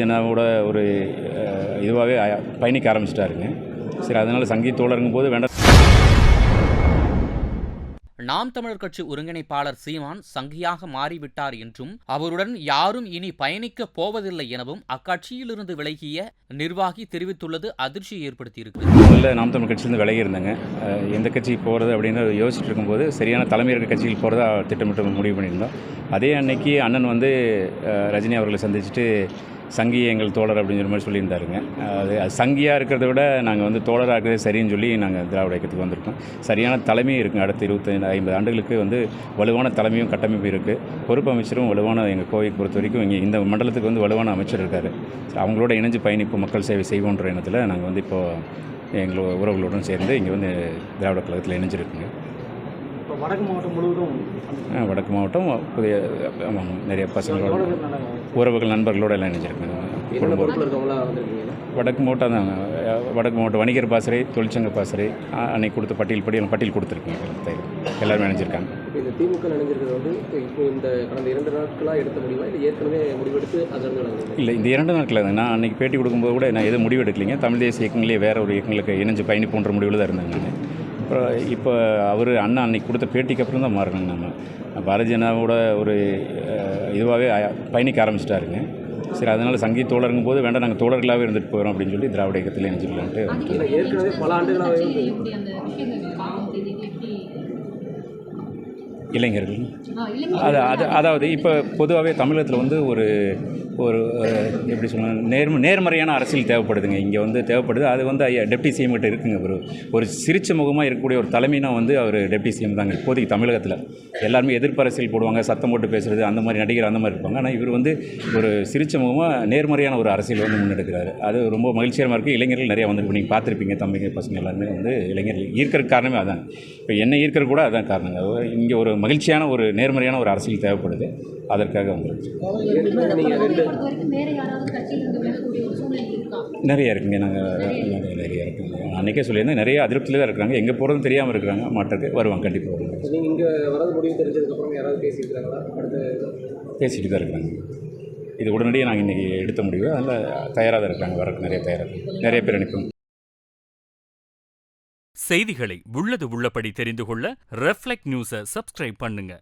ஜனதாவோட ஒரு இதுவாகவே பயணிக்க ஆரம்பிச்சிட்டாருங்க. சரி அதனால் சங்கி தோழருங்கும் போது வேண்டாம். நாம் தமிழர் கட்சி ஒருங்கிணைப்பாளர் சீமான் சங்கியாக மாறிவிட்டார் என்றும் அவருடன் யாரும் இனி பயணிக்கப் போவதில்லை எனவும் அக்கட்சியிலிருந்து விலகிய நிர்வாகி தெரிவித்துள்ளது அதிர்ச்சியை ஏற்படுத்தியிருக்கிறது முதல்ல நாம் தமிழ் கட்சியிலேருந்து விலகி இருந்தாங்க எந்த கட்சிக்கு போகிறது அப்படின்னு யோசிச்சுட்டு இருக்கும்போது சரியான தலைமை இருக்க கட்சியில் போகிறதா திட்டமிட்டு முடிவு பண்ணியிருந்தோம். அதே அன்னைக்கு அண்ணன் வந்து ரஜினி அவர்களை சந்திச்சுட்டு சங்கி எங்கள் தோழர் அப்படிங்கிற மாதிரி சொல்லியிருந்தாருங்க. அது சங்கியாக இருக்கிறத விட நாங்கள் வந்து தோழராக இருக்கிறதே சரின்னு சொல்லி நாங்கள் திராவிட இயக்கத்துக்கு வந்திருக்கோம். சரியான தலைமையும் இருக்குங்க அடுத்த இருபத்தைந்து ஐம்பது ஆண்டுகளுக்கு வந்து வலுவான தலைமையும் கட்டமைப்பு இருக்குது பொறுப்பு அமைச்சரும் வலுவான எங்கள் கோவைக்கு பொறுத்த வரைக்கும் இங்கே இந்த மண்டலத்துக்கு வந்து வலுவான அமைச்சர் இருக்கார். அவங்களோட இணைஞ்சு பயணிப்பு மக்கள் சேவை செய்வோன்ற எண்ணத்தில் நாங்கள் வந்து இப்போது எங்களோட உறவுகளுடன் சேர்ந்து இங்கே வந்து திராவிட கழகத்தில் இணைஞ்சிருக்குங்க. வடக்கு மாவட்டம் முழுவதும் ஆ, வடக்கு மாவட்டம் புதிய ஆமாம் நிறைய பசங்களோட உறவுகள் நண்பர்களோட எல்லாம் இணைஞ்சிருக்குங்க வடக்கு மாவட்டம் தான். வடக்கு மாவட்டம் வணிகர் பாசறை தொழிற்சங்க பாசறை அன்னைக்கு கொடுத்த பட்டியல் பட்டியல் பட்டியல் கொடுத்துருக்குங்க எல்லாருமே இணைஞ்சிருக்காங்க. இந்த திமுக நினைஞ்சிருக்கிறது வந்து இப்போ இந்த கடந்த இரண்டு நாட்களாக எடுத்த முடியுமா இல்லை ஏற்கனவே முடிவெடுத்து விளங்குது இல்லை இந்த இரண்டு நாட்கள் நான் அன்றைக்கி பேட்டி கொடுக்கும்போது கூட நான் எதுவும் முடிவு எடுக்கலைங்க தமிழ் தேசிய இயக்கங்களே வேற ஒரு இயக்கங்களுக்கு இணைஞ்சு பயணிப்போன்ற முடிவில் தான் இருந்தாங்க அப்புறம் இப்போ அவர் அண்ணா அன்னைக்கு கொடுத்த பேட்டிக்கு அப்புறம் தான் மாறினாங்க நம்ம. பாரதிய ஜனதாவோட ஒரு இதுவாகவே பயணிக்க ஆரம்பிச்சிட்டாருங்க. சரி அதனால் சங்கி தோழருங்கும் போது வேண்டாம் நாங்கள் தோழர்களாகவே இருந்துட்டு போகிறோம் அப்படின்னு சொல்லி திராவிட இயக்கத்தில் ஆ, இளைஞர்கள். அது அது அதாவது இப்போ பொதுவாகவே தமிழகத்தில் வந்து ஒரு ஒரு எப்படி சொல்லணும் நேர்ம நேர்மறையான அரசியல் தேவைப்படுதுங்க. இங்கே வந்து தேவைப்படுது. அது வந்து ஐயா டெப்டி சிஎம் கிட்ட இருக்குங்க ஒரு ஒரு சிரிச்ச முகமாக இருக்கக்கூடிய ஒரு தலைமைனா வந்து அவர் டெப்டி சிஎம் தாங்க இப்போதைக்கு தமிழகத்தில். எல்லாருமே எதிர்ப்பு அரசியல் போடுவாங்க சத்தம் போட்டு பேசுகிறது அந்த மாதிரி நடிகர் அந்த மாதிரி இருப்பாங்க. ஆனால் இவர் வந்து ஒரு சிரிச்ச முகமாக நேர்மறையான ஒரு அரசியல் வந்து முன்னெடுக்கிறாரு. அது ரொம்ப மகிழ்ச்சிகரமாக இருக்குது இளைஞர்கள் நிறையா வந்துருக்கு நீங்கள் பார்த்துருப்பீங்க தம்பிங்க பசங்க எல்லாருமே வந்து இளைஞர்கள். ஈர்க்கிறதுக்கு காரணமே அதான். இப்போ என்னை ஈர்க்கிற கூட அதான் காரணங்க. இங்கே ஒரு மகிழ்ச்சியான ஒரு நேர்மறையான ஒரு அரசியல் தேவைப்படுது. அதற்காக வந்துருச்சு பொறுத்த வரைக்கும் வேற யாராவது கட்சியில இருந்து விலகக்கூடிய ஒரு சூழ்நிலை இருக்கா? நிறைய இருக்குங்க. நாங்கள் நிறைய இருக்குங்க. அன்றைக்கே சொல்லியிருந்தேன் நிறைய அதிருப்தியில் தான் இருக்கிறாங்க. எங்கே போகிறதும் தெரியாமல் இருக்கிறாங்க. மாட்டுக்கு வருவாங்க கண்டிப்பாக வருவாங்க. நீங்கள் இங்கே வரது முடிவு தெரிஞ்சதுக்கப்புறம் யாராவது பேசியிருக்காங்களா அடுத்த பேசிட்டு தான் இருக்கிறாங்க. இது உடனடியாக நாங்கள் இன்றைக்கி எடுத்த முடிவு. அதில் தயாராக தான் இருக்காங்க வரக்கு நிறைய தயாராக நிறைய பேர் அனுப்பும். செய்திகளை உள்ளது உள்ளபடி தெரிந்து கொள்ள ரெஃப்ளெக்ட் நியூஸை சப்ஸ்கிரைப் பண்ணுங்க.